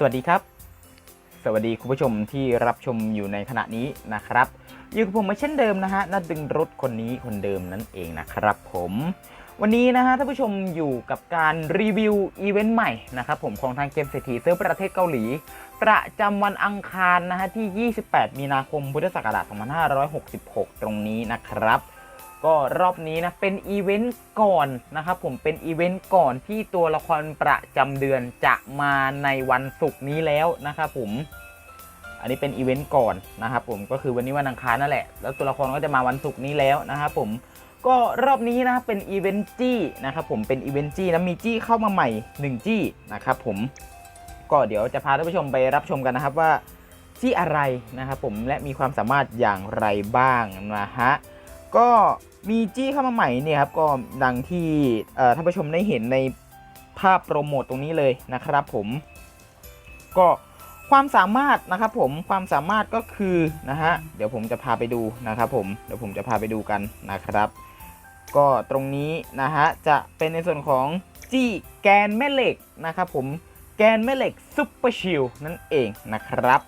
สวัสดีครับ สวัสดีคุณผู้ชมที่รับชมอยู่ในขณะนี้นะครับ อยู่กับผมมาเช่นเดิมนะฮะนัดดึงรถคนนี้คนเดิมนั่นเองนะครับผมวันนี้นะฮะท่านผู้ชมอยู่กับการรีวิวอีเวนต์ใหม่นะครับผมของทางเกมเศรษฐีเซิร์ฟประเทศเกาหลี ประจำวันอังคารนะฮะที่ 28 มีนาคมพุทธศักราช2566 ตรงนี้นะครับ ก็รอบนี้นะเป็นอีเวนต์ก่อนนะครับผมเป็นอีเวนต์ก่อนที่ตัวละครประจำเดือนจะมาในวันศุกร์นี้แล้วนะครับผมอันนี้เป็นอีเวนต์ก่อนนะครับผมก็คือวันนี้วันอังคารนั่นแหละ แล้วตัวละครก็จะมาวันศุกร์นี้แล้วนะครับผมก็รอบนี้นะครับเป็นอีเวนต์จี้นะครับผมเป็นอีเวนต์จี้นะมีจี้เข้ามาใหม่ 1 จี้นะครับผมก็เดี๋ยวจะพาท่านผู้ชมไปรับชมกันนะครับว่าจี้อะไรนะครับผมและมีความสามารถอย่างไรบ้างนะฮะ ก็มีจี้เข้ามาใหม่เนี่ยครับก็ดังที่ท่านผู้ชมได้เห็นในภาพโปรโมทตรงนี้เลยนะครับผม ก็ความสามารถนะครับผมความสามารถก็คือนะฮะเดี๋ยวผมจะพาไปดูนะครับผมเดี๋ยวผมจะพาไปดูกันนะครับ ก็ตรงนี้นะฮะจะเป็นในส่วนของจี้แกนแม่เหล็กนะครับผมแกนแม่เหล็กซุปเปอร์ชิลนั่นเองนะครับ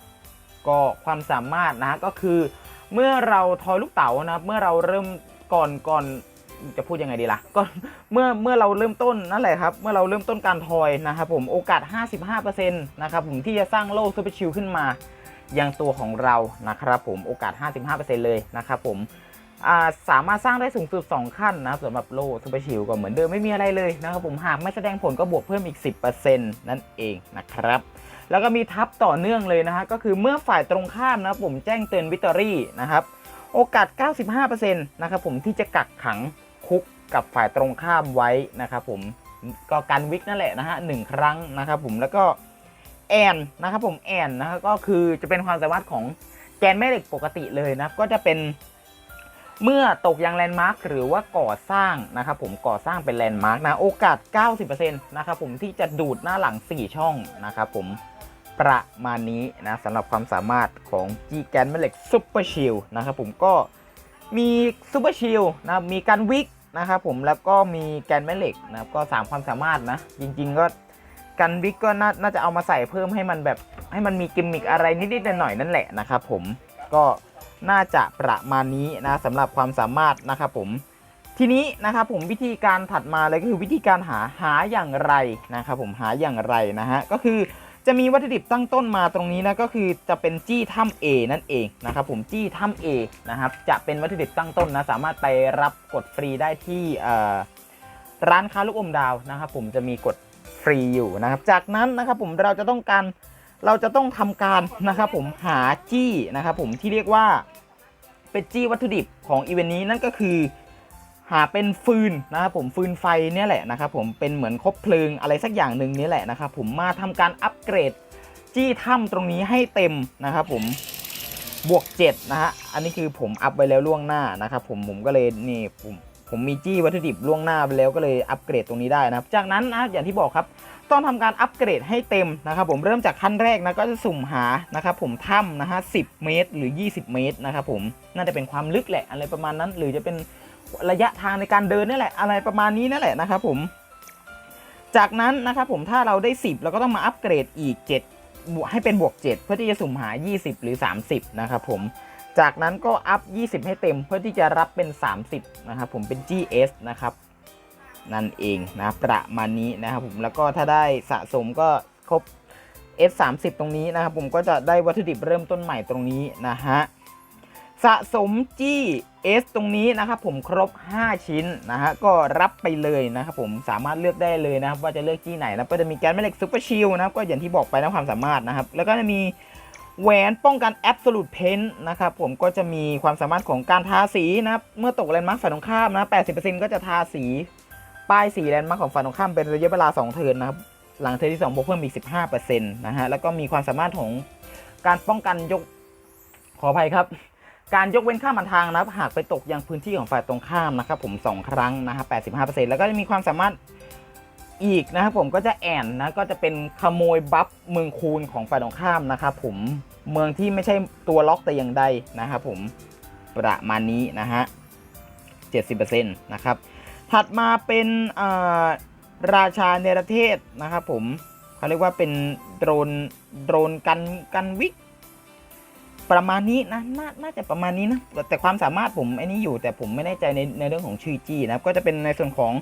ก็ความสามารถนะก็คือ เมื่อเราทอยลูกเต๋านะครับ เมื่อเราเริ่มก่อนก่อนจะพูดยังไงดีล่ะก็เมื่อเมื่อเราเริ่มต้นนั่นแหละครับ เมื่อเราเริ่มต้นการทอยนะครับผมโอกาส 55%นะครับผมที่จะสร้างโล่ซูเปอร์ชิลขึ้นมายังตัวของเรานะครับผมโอกาส 55%เลยนะครับผมสามารถสร้างได้สูงสุด 2 ขั้นนะครับสำหรับโล่ซูเปอร์ชิลก็เหมือนเดิมไม่มีอะไรเลยนะครับผมหากไม่แสดงผลก็บวกเพิ่มอีก 10%นั่นเองนะครับ แล้วก็มีทับต่อเนื่องเลยนะฮะก็คือเมื่อฝ่ายตรงข้ามนะผมแจ้งเตือนวิตอรี่นะครับโอกาส 95%นะครับผมที่จะกักขังคุกกับฝ่ายตรงข้ามไว้นะครับผมก็การวิกนั่นแหละนะฮะหนึ่งครั้งนะครับผมแล้วก็แอนนะครับผมแอนนะครับก็คือจะเป็นความสามารถของแกนแม่เหล็กปกติเลยนะครับก็จะเป็นเมื่อตกยังแลนด์มาร์คหรือว่าก่อสร้างนะครับผมก่อสร้างเป็นแลนด์มาร์คนะโอกาส 90%นะครับผมที่จะดูดหน้าหลัง 4 ช่องนะครับผม ประมาณนี้นะสำหรับความสามารถของ G แกนแม่เหล็กซุปเปอร์ชิลนะครับผมก็มีซุปเปอร์ชิลนะมีการวิกนะครับผมแล้วก็มีแกนแม่เหล็กนะครับก็สามความสามารถนะ จริง ๆ ก็กันวิกก็น่าน่าจะเอามาใส่เพิ่มให้มันแบบให้มันมีกิมมิคอะไรนิดๆหน่อยๆนั่นแหละนะครับผมก็น่าจะประมาณนี้นะสำหรับความสามารถนะครับผมทีนี้นะครับผมวิธีการถัดมาเลยก็คือวิธีการหาหาอย่างไรนะครับผมหาอย่างไรนะฮะก็คือ จะมีวัตถุดิบตั้งต้นมาตรงนี้นะก็คือจะเป็นจี้ถ้ำ A นั่นเองนะครับผมจี้ถ้ำ A นะครับจะเป็นวัตถุดิบตั้งต้นนะสามารถไปรับกดฟรีได้ที่ร้านค้าลูกอมดาวนะครับผมจะมีกดฟรีอยู่นะครับ จากนั้นนะครับผมเราจะต้องการเราจะต้องทำการนะครับผมหาจี้นะครับผมที่เรียกว่าเป็นจี้วัตถุดิบของอีเวนต์นี้นั่นก็คือ หาเป็นฟืนนะครับผมฟืนไฟเนี่ยแหละนะครับผมเป็นเหมือนคบเพลิงอะไรสักอย่างหนึ่งนี่แหละนะครับผมมาทำการอัปเกรดจี้ถ้ำตรงนี้ให้เต็มนะครับผมบวก7นะฮะอันนี้คือผมอัพไปแล้วล่วงหน้านะครับผมผมก็เลยนี่ผมผมมีจี้วัตถุดิบล่วงหน้าไปแล้วก็เลยอัปเกรดตรงนี้ได้นะครับ จากนั้นนะอย่างที่บอกครับต้องทำการอัปเกรดให้เต็มนะครับผมเริ่มจากขั้นแรกนะก็จะสุ่มหานะครับผมถ้ำนะฮะ10เมตร หรือ 20 เมตรนะครับผมน่าจะเป็นความลึกแหละอะไรประมาณนั้น หรือจะเป็น ระยะทางในการเดินนี่แหละ อะไรประมาณนี้นั่นแหละนะครับผม จากนั้นนะครับผมถ้าเราได้ 10 เราก็ต้องมาอัปเกรดอีก 7 บวกให้เป็นบวก 7 เพื่อที่จะสุ่มหา 20 หรือ 30 นะครับผม จากนั้นก็อัพ 20 ให้เต็มเพื่อที่จะรับเป็น 30 นะครับผมเป็น GS นะครับนั่นเองนะประมาณนี้นะครับผมแล้วก็ถ้าได้สะสมก็ครบ S 3 0 ตรงนี้นะครับผมก็จะได้วัตถุดิบเริ่มต้นใหม่ตรงนี้นะฮะ สะสมจี้ S ตรงนี้นะครับผมครบ 5 ชิ้นนะฮะก็รับไปเลยนะครับผมสามารถเลือกได้เลยนะครับว่าจะเลือกจี้ไหนนะก็จะมีแกนแม่เหล็กซุปเปอร์ชิลนะครับก็อย่างที่บอกไปนะความสามารถนะครับแล้วก็จะมีแหวนป้องกัน Absolute p e n นะครับผมก็จะมีความสามารถของการทาสีนะครับเมื่อตกแลนด์มาร์คฝ่ายตรงข้ามนะ 80%ก็จะทาสีป้ายสีแลนด์มาร์คของฝ่ายตรงข้ามเป็นระยะเวลา 2 เทิร์นนะครับหลังเทิร์นที่2บวกเพิ่มอีก 15%นะฮะแล้วก็มีความสามารถของการป้องกันยกขออภัยครับ การยกเว้นข้ามทางนะครับหากไปตกยังพื้นที่ของฝ่ายตรงข้ามนะครับผม2ครั้งนะครับ85%แล้วก็จะมีความสามารถอีกนะครับผมก็จะแอนนะก็จะเป็นขโมยบัฟเมืองคูณของฝ่ายตรงข้ามนะครับผมเมืองที่ไม่ใช่ตัวล็อกแต่อย่างใดนะครับผมประมาณนี้นะฮะ70%นะครับถัดมาเป็นราชาเนรเทศนะครับผมเขาเรียกว่าเป็นโดรนโดรนกันกันวิก ประมาณนี้นะนาน่าจะประมาณนี้นะ แต่ความสามารถผมไอ้นี้อยู่ แต่ผมไม่แน่ใจในในเรื่องของชื่อจี้นะครับ ก็จะเป็นในส่วนของ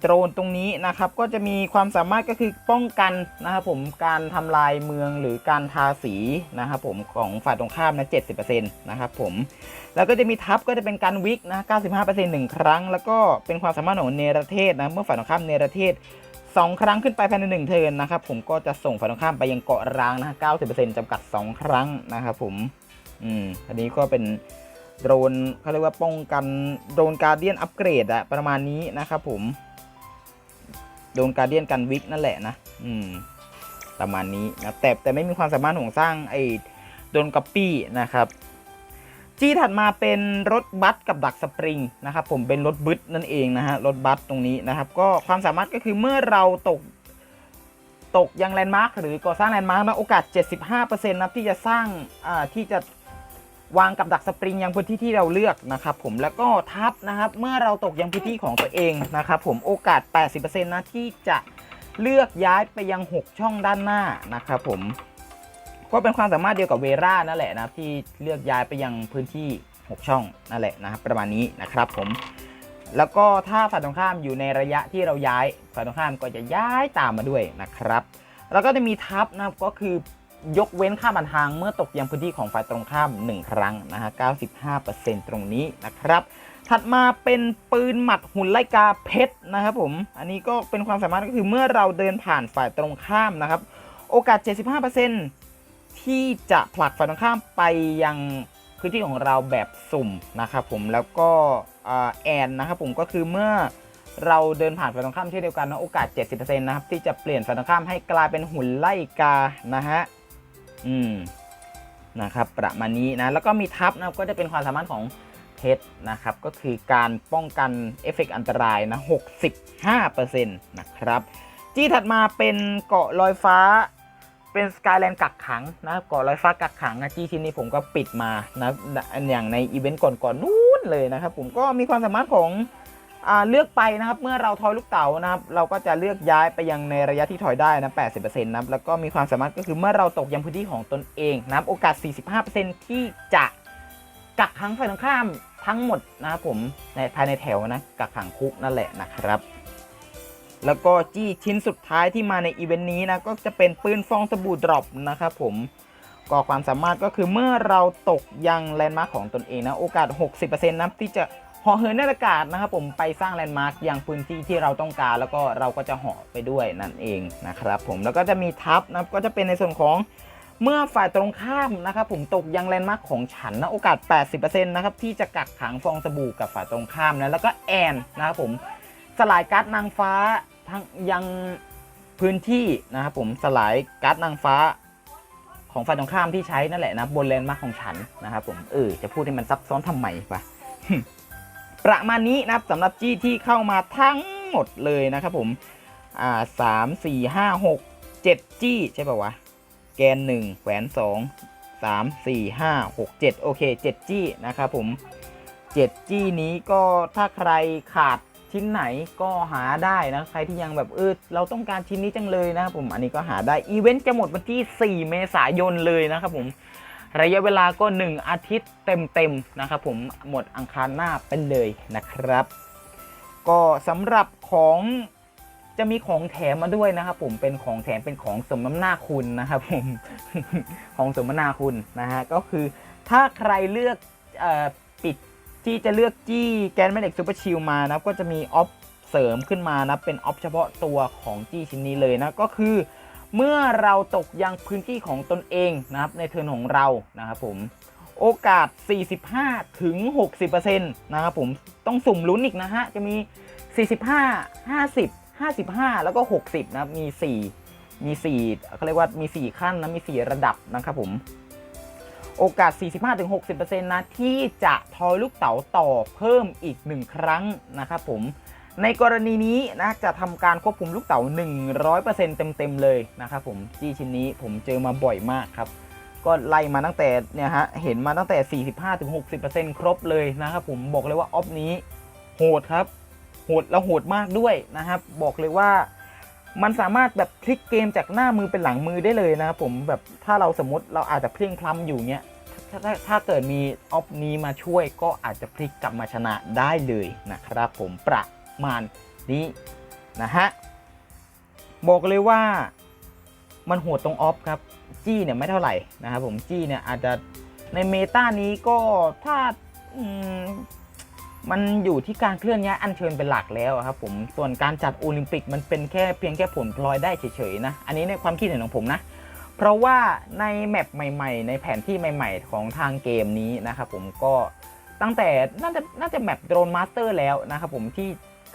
โดรนตรงนี้นะครับ ก็จะมีความสามารถก็คือป้องกันนะครับผมการทำลายเมืองหรือการทาสีนะครับผมของฝ่ายตรงข้ามนะ 70%นะครับผม แล้วก็จะมีทับก็จะเป็นการวิกนะ 95%หนึ่งครั้ง แล้วก็เป็นความสามารถของเนรเทศนะ เมื่อฝ่ายตรงข้ามเนรเทศ 2 ครั้งขึ้นไปภายในหนึ่งเทิร์นนะครับผมก็จะส่งฝ่ายตรงข้ามไปยังเกาะร้างนะ90%จำกัด 2 ครั้งนะครับผมอืมอันนี้ก็เป็นโดรนเขาเรียกว่าป้องกันโดรนการเดียนอัปเกรดอะประมาณนี้นะครับผมโดรนการเดียนกันวิกนั่นแหละนะอืมประมาณนี้นะแต่แต่ไม่มีความสามารถของสร้างไอ้โดรนกัปปี้นะครับ จี้ถัดมาเป็นรถบัสกับดักสปริงนะครับผมเป็นรถบึสนั่นเองนะฮะรถบัสตรงนี้นะครับก็ความสามารถก็คือเมื่อเราตกตกยังแลนด์มาร์คหรือก่อสร้างแลนด์มาร์คนะโอกาส 75%นะที่จะสร้างอ่าที่จะวางกับดักสปริงยังพื้นที่ที่เราเลือกนะครับผมแล้วก็ทับนะครับเมื่อเราตกยังพื้นที่ของตัวเองนะครับผมโอกาส 80%นะที่จะเลือกย้ายไปยัง 6 ช่องด้านหน้านะครับผม ก็เป็นความสามารถเดียวกับเวรานั่นแหละนะครับที่เลือกย้ายไปยังพื้นที่ 6 ช่องนั่นแหละนะครับประมาณนี้นะครับผมแล้วก็ถ้าฝ่ายตรงข้ามอยู่ในระยะที่เราย้ายฝ่ายตรงข้ามก็จะย้ายตามมาด้วยนะครับ แล้วก็จะมีทับนะครับก็คือยกเว้นค่าบันทางเมื่อตกยังพื้นที่ของฝ่ายตรงข้าม 1 ครั้งนะฮะ 95%ตรงนี้นะครับ ถัดมาเป็นปืนหมัดหุ่นไล่กาเพชรนะครับผม อันนี้ก็เป็นความสามารถก็คือเมื่อเราเดินผ่านฝ่ายตรงข้ามนะครับ โอกาส 75% ที่จะผลักฝ่ายตรงข้ามไปยังพื้นที่ของเราแบบสุ่มนะครับผมแล้วก็แอนนะครับผมก็คือเมื่อเราเดินผ่านฝ่ายตรงข้ามเช่นเดียวกันนะโอกาส 70%นะครับที่จะเปลี่ยนฝ่ายตรงข้ามให้กลายเป็นหุ่นไล่กานะฮะอืมนะครับประมาณนี้นะแล้วก็มีทับนะก็จะเป็นความสามารถของเพชรนะครับก็คือการป้องกันเอฟเฟกต์อันตรายนะ65%นะครับ จี้ถัดมาเป็นเกาะลอยฟ้า เป็นสกายแลนด์กักขังนะเกาะลอยฟ้ากักขังนะจี้ชิ้นนี้ผมก็ปิดมานะอันอย่างในอีเวนต์ก่อนๆนู้นเลยนะครับ ผมก็มีความสามารถของอเลือกไปนะครับเมื่อเราทอยลูกเต๋านะครับ เราก็จะเลือกย้ายไปยังในระยะที่ถอยได้นะ 80%นะครับแล้วก็มีความสามารถก็คือเมื่อเราตกยังพื้นที่ของตนเองนะครับโอกาส 45%ที่จะกักขังฝ่ายตรงข้ามทั้งหมดนะครับผมในภายในแถวนะกักขังคุกนั่นแหละนะครับ แล้วก็จี้ชิ้นสุดท้ายที่มาในอีเวนต์นี้นะก็จะเป็นปืนฟองสบู่ดรอปนะครับผมก็ความสามารถก็คือเมื่อเราตกยังแลนด์มาร์คของตนเองนะโอกาส 60%นะที่จะหาะเหินในอากาศนะครับผมไปสร้างแลนด์มาร์คยังพื้นที่ที่เราต้องการ แล้วก็เราก็จะเหาะไปด้วยนั่นเองนะครับผมแล้วก็จะมีทับนะครับก็จะเป็นในส่วนของเมื่อฝ่ายตรงข้ามนะครับผมตกยังแลนด์มาร์คของฉันนะโอกาส 80%นะครับที่จะกักขังฟองสบู่กับฝ่ายตรงข้ามนะแล้วก็แอนนะครับผม สลายการ์ดนางฟ้าทั้งยังพื้นที่นะครับผมสลายการ์ดนางฟ้าของฝ่ายตรงข้ามที่ใช้นั่นแหละนะบนแลนด์มาร์คของฉันนะครับผมเออจะพูดให้มันซับซ้อนทำไมปะประมาณนี้นะครับสำหรับจี้ที่เข้ามาทั้งหมดเลยนะครับผมอ่าสามสี่ห้าหกเจ็ดจี้ใช่ป่าวะแกนหนึ่งแขวนสองสามสี่ห้าหกเจ็ดโอเคเจ็ดจี้นะครับผมเจ็ดจี้นี้ก็ถ้าใครขาด ชิ้นไหนก็หาได้นะใครที่ยังแบบเออเราต้องการชิ้นนี้จังเลยนะครับผมอันนี้ก็หาได้อีเวนต์จะหมดวันที่ 4 เมษายนเลยนะครับผมระยะเวลาก็ 1 อาทิตย์เต็มๆนะครับผมหมดอังคารหน้าเป็นเลยนะครับ ก็สำหรับของจะมีของแถมมาด้วยนะครับผมเป็นของแถมเป็นของสมน้ำหน้าคุณนะครับผมของสมน้ำหน้าคุณนะฮะก็คือถ้าใครเลือกออปิด ที่จะเลือกจี้แกนแม่เหล็กซูเปอร์ชิลมานะก็จะมีออฟเสริมขึ้นมานะเป็นออฟเฉพาะตัวของจี้ชิ้นนี้เลยนะก็คือ เมื่อเราตกยังพื้นที่ของตนเองนะครับในเทิร์นของเรานะครับผมโอกาส 45 ถึง 60%นะครับผมต้องสุ่มลุ้นอีกนะฮะ จะมี 45 50 55 แล้วก็ 60 นะมี 4 มี4เขาเรียกว่ามี 4 ขั้นนะมี 4 ระดับนะครับผม โอกาส 45-60%นะที่จะทอยลูกเต๋าต่อเพิ่มอีก 1 ครั้งนะครับผม ในกรณีนี้นะจะทำการควบคุมลูกเต๋า 100%เต็มๆเลยนะครับผมจี้ชิ้นนี้ผมเจอมาบ่อยมากครับ ก็ไล่มาตั้งแต่เนี่ยฮะเห็นมาตั้งแต่ 45-60%ครบเลยนะครับผมบอกเลยว่าออฟนี้โหดครับโหดแล้วโหดมากด้วยนะครับบอกเลยว่า มันสามารถแบบพลิกเกมจากหน้ามือเป็นหลังมือได้เลยนะครับผมแบบถ้าเราสมมติเราอาจจะเพลียงพล้ำอยู่เนี้ยถ้าถ้าถ้าเกิดมีออฟนี้มาช่วยก็อาจจะพลิกกลับมาชนะได้เลยนะครับผมประมาณนี้นะฮะบอกเลยว่ามันโหดตรงออฟครับจี้เนี่ยไม่เท่าไหร่นะครับผมจี้เนี่ยอาจจะในเมตานี้ก็ถ้า มันอยู่ที่การเคลื่อนย้ายอัญเชิญเป็นหลักแล้วครับผมส่วนการจัดโอลิมปิกมันเป็นแค่เพียงแค่ผลพลอยได้เฉยๆนะ อันนี้ในความคิดเห็นของผมนะ เพราะว่าในแมปใหม่ๆ ในแผนที่ใหม่ ๆ ของทางเกมนี้นะครับผมก็ตั้งแต่น่าจะน่าจะแมปโดรนมาสเตอร์แล้วนะครับผมที่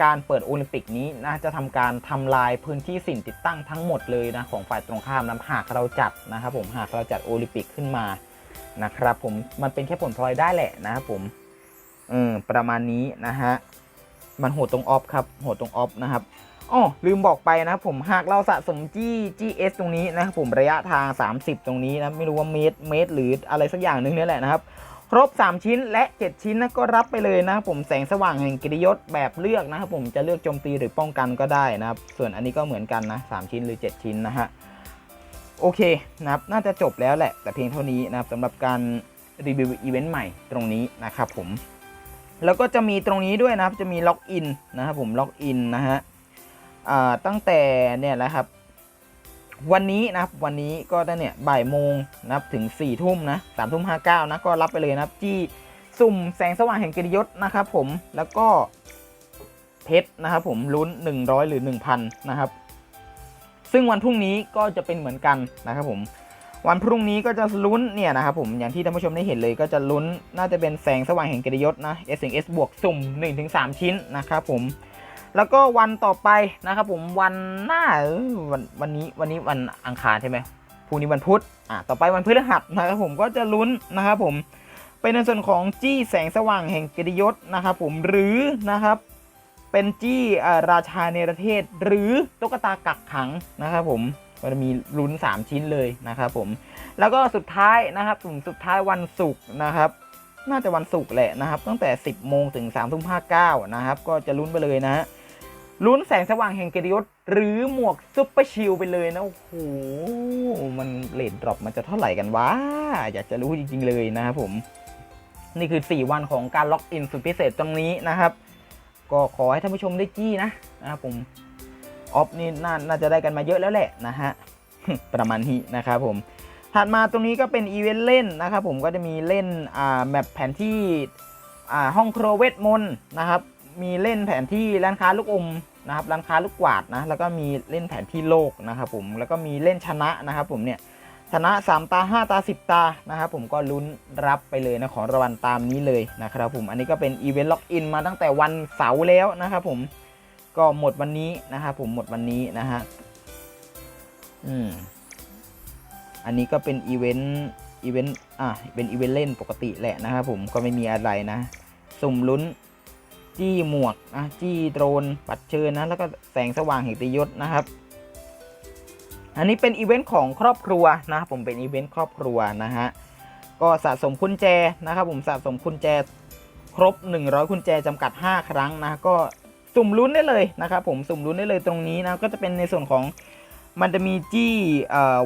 การเปิดโอลิมปิกนี้นะจะทำการทำลายพื้นที่สิ่งติดตั้งทั้งหมดเลยนะของฝ่ายตรงข้ามนะหากเราจัดนะครับผมหากเราจัดโอลิมปิกขึ้นมานะครับผมมันเป็นแค่ผลพลอยได้แหละนะครับผม เออประมาณนี้นะฮะมันโหดตรงออฟครับโหดตรงออฟนะครับอ๋อลืมบอกไปนะครับผมหากเราสะสมจี้ GS ตรงนี้นะครับผมระยะทาง 30 ตรงนี้นะไม่รู้ว่าเมตรเมตรหรืออะไรสักอย่างหนึงนี่แหละนะครับครบ 3 ชิ้นและ 7 ชิ้นนะก็รับไปเลยนะครับผมแสงสว่างแห่งกิริยศแบบเลือกนะครับผมจะเลือกโจมตีหรือป้องกันก็ได้นะครับส่วนอันนี้ก็เหมือนกันนะ3ชิ้นหรือ 7 ชิ้นนะฮะโอเคนะครับน่าจะจบแล้วแหละแต่เพียงเท่านี้นะครับสำหรับการรีวิวอีเวนต์ใหม่ตรงนี้นะครับผม แล้วก็จะมีตรงนี้ด้วยนะครับ จะมีล็อกอินนะครับผมล็อกอินนะฮะตั้งแต่เนี่ยแหละครับ วันนี้นะครับวันนี้ก็ตั้งเนี่ยบ่ายโมงนะครับถึง4ี่ทุ่มนะสามทุ่มห้าเก้านะก็รับไปเลยนะครับที่สุ่มแสงสว่างแห่งกิริยศนะครับผมแล้วก็เพชรนะครับผมลุ้น 100 หรือ 1,000 นะครับ ซึ่งวันพรุ่งนี้ก็จะเป็นเหมือนกันนะครับผม วันพรุ่งนี้ก็จะลุ้นเนี่ยนะครับผมอย่างที่ท่านผู้ชมได้เห็นเลยก็จะลุ้นน่าจะเป็นแสงสว่างแห่งกิริยศนะ S.S. บวกสุ่ม 1-3 ชิ้นนะครับผมแล้วก็วันต่อไปนะครับผมวันหน้าวันวันนี้วันนี้วันอังคารใช่ไหมพรุ่งนี้วันพุธอะต่อไปวันพฤหัสนะครับผมก็จะลุ้นนะครับผมเป็นในส่วนของจี้แสงสว่างแห่งกิริยศนะครับผมหรือนะครับเป็นจี้อ่าราชาเนรเทศ หรือตุ๊กตากักขังนะครับผม ก็จะมีลุ้น 3 ชิ้นเลยนะครับผม แล้วก็สุดท้ายนะครับถึงสุดท้ายวันศุกร์นะครับ น่าจะวันศุกร์แหละนะครับ ตั้งแต่ 10 โมงถึง3ทุ่ม59นะครับ ก็จะลุ้นไปเลยนะฮะ ลุ้นแสงสว่างแห่งเกียรติยศหรือหมวกซุปเปอร์ชิลไปเลยนะ โอ้โห มันเลดดรอปมันจะเท่าไหร่กันวะ อยากจะรู้จริงๆเลยนะครับผม นี่คือ 4 วันของการล็อกอินสุดพิเศษตรงนี้นะครับ ก็ขอให้ท่านผู้ชมได้จี้นะนะครับผม ออฟนี่นาน่าจะได้กันมาเยอะแล้วแหละนะฮะประมาณนี้นะครับผมถัดมาตรงนี้ก็เป็นอีเวนต์เล่นนะครับผมก็จะมีเล่นอ่าแมปแผนที่อ่าห้องครัวเวทมนต์นะครับมีเล่นแผนที่ร้านค้าลูกอมนะครับร้านค้าลูกกวาดนะแล้วก็มีเล่นแผนที่โลกนะครับผมแล้วก็มีเล่นชนะนะครับผมเนี่ยชนะ 3 ตา 5 ตา 10 ตานะครับผมก็ลุ้นรับไปเลยนะของรางวัลตามนี้เลยนะครับผมอันนี้ก็เป็นอีเวนต์ล็อกอินมาตั้งแต่วันเสาร์แล้วนะครับผม ก็หมดวันนี้นะครับผมหมดวันนี้นะฮะอืมอันนี้ก็เป็นอีเวนต์อีเวนต์อะเป็นอีเวนต์เล่นปกติแหละนะครับผมก็ไม่มีอะไรนะ สุ่มลุ้น จี้หมวกนะจี้โดรนปัดเชิญนะแล้วก็แสงสว่างแห่งติยศนะครับ อันนี้เป็นอีเวนต์ของครอบครัวนะครับผมเป็นอีเวนต์ครอบครัวนะฮะก็สะสมกุญแจนะครับผมสะสมกุญแจครบ 100กุญแจจำกัด 5 ครั้งนะก็ สุ่มลุ้นได้เลยนะครับผมสุ่มลุ้นได้เลยตรงนี้นะก็จะเป็นในส่วนของมันจะมีจี้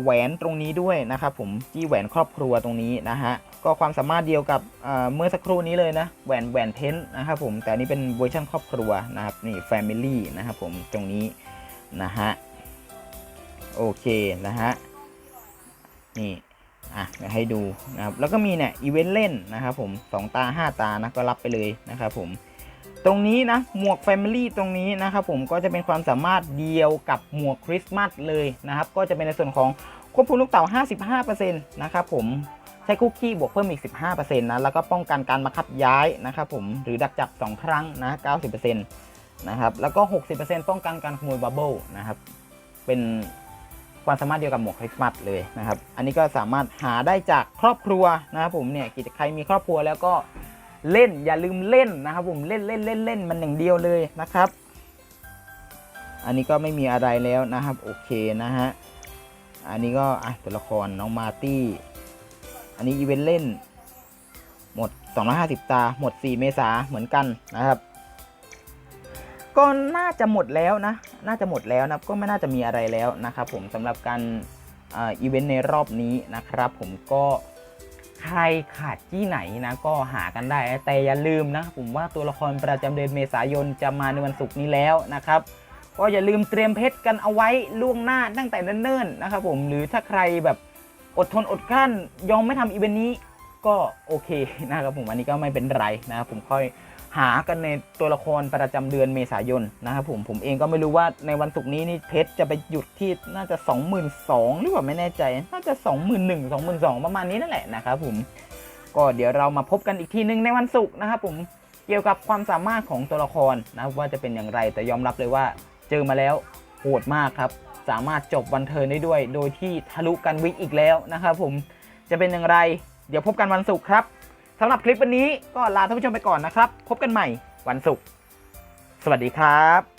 แหวนตรงนี้ด้วยนะครับผมจี้แหวนครอบครัวตรงนี้นะฮะก็ความสามารถเดียวกับเมื่อสักครู่นี้เลยนะแหวนแหวนเทนนะครับผมแต่นี้เป็นเวอร์ชันครอบครัวนะครับนี่ Family นะครับผมตรงนี้นะฮะโอเคนะฮะนี่อะให้ดูนะครับแล้วก็มีเนี่ยอีเวนต์เล่นนะครับผม 2 ตา 5 ตานะก็รับไปเลยนะครับผม ตรงนี้นะหมวก Family ตรงนี้นะครับผมก็จะเป็นความสามารถเดียวกับหมวกคริสต์มาสเลยนะครับก็จะเป็นในส่วนของควบคุมลูกเต่า 55%นะครับผมใช้คุกกี้บวกเพิ่มอีก 15%นะแล้วก็ป้องกันการบังคับย้ายนะครับผมหรือดักจับ 2 ครั้งนะ 90%นะครับแล้วก็ 60%ป้องกันการขโมยบับเบิลนะครับเป็นความสามารถเดียวกับหมวกคริสต์มาสเลยนะครับ อันนี้ก็สามารถหาได้จากครอบครัวนะครับผมเนี่ยกิจใครมีครอบครัวแล้วก็ เล่นอย่าลืมเล่นนะครับผมเล่นเล่นเล่นเล่นมันอย่างเดียวเลยนะครับ อันนี้ก็ไม่มีอะไรแล้วนะครับโอเคนะฮะอันนี้ก็อะตัวละครน้องมาตี้ อันนี้อีเวนต์เล่น หมด 250 ตา หมด 4 เมษาเหมือนกันนะครับก็น่าจะหมดแล้วนะ น่าจะหมดแล้วนะก็ไม่น่าจะมีอะไรแล้วนะครับผมสำหรับการอีเวนต์ในรอบนี้นะครับ ผมก็ ใครขาดที่ไหนนะก็หากันได้ แต่อย่าลืมนะผมว่าตัวละครประจำเดือนเมษายนจะมาในวันศุกร์นี้แล้วนะครับ ก็อย่าลืมเตรียมเพชรกันเอาไว้ล่วงหน้าตั้งแต่เนิ่นๆนะครับผมหรือถ้าใครแบบอดทนอดกลั้นยอมไม่ทำอีเวนต์นี้ก็โอเคนะครับผมอันนี้ก็ไม่เป็นไรนะครับผมค่อย หากันในตัวละครประจำเดือนเมษายนนะครับผมผมเองก็ไม่รู้ว่าในวันศุกร์นี้นี่เพชรจะไปหยุดที่น่าจะ 22,000หรือเปล่าไม่แน่ใจ น่าจะ 21,000 2 2 0 0ประมาณนี้นั่นแหละนะครับผมก็เดี๋ยวเรามาพบกันอีกทีนึงในวันศุกร์นะครับผมเกี่ยวกับความสามารถของตัวละครนะครว่าจะเป็นอย่างไรแต่ยอมรับเลยว่าเจอมาแล้วโหดมากครับ สามารถจบวันเทิร์นได้ด้วย โดยที่ทะลุกันวิกอีกแล้วนะครับผมจะเป็นอย่างไร เดี๋ยวพบกันวันศุกร์ครับ สำหรับคลิปวันนี้ก็ลาท่านผู้ชมไปก่อนนะครับ พบกันใหม่วันศุกร์สวัสดีครับ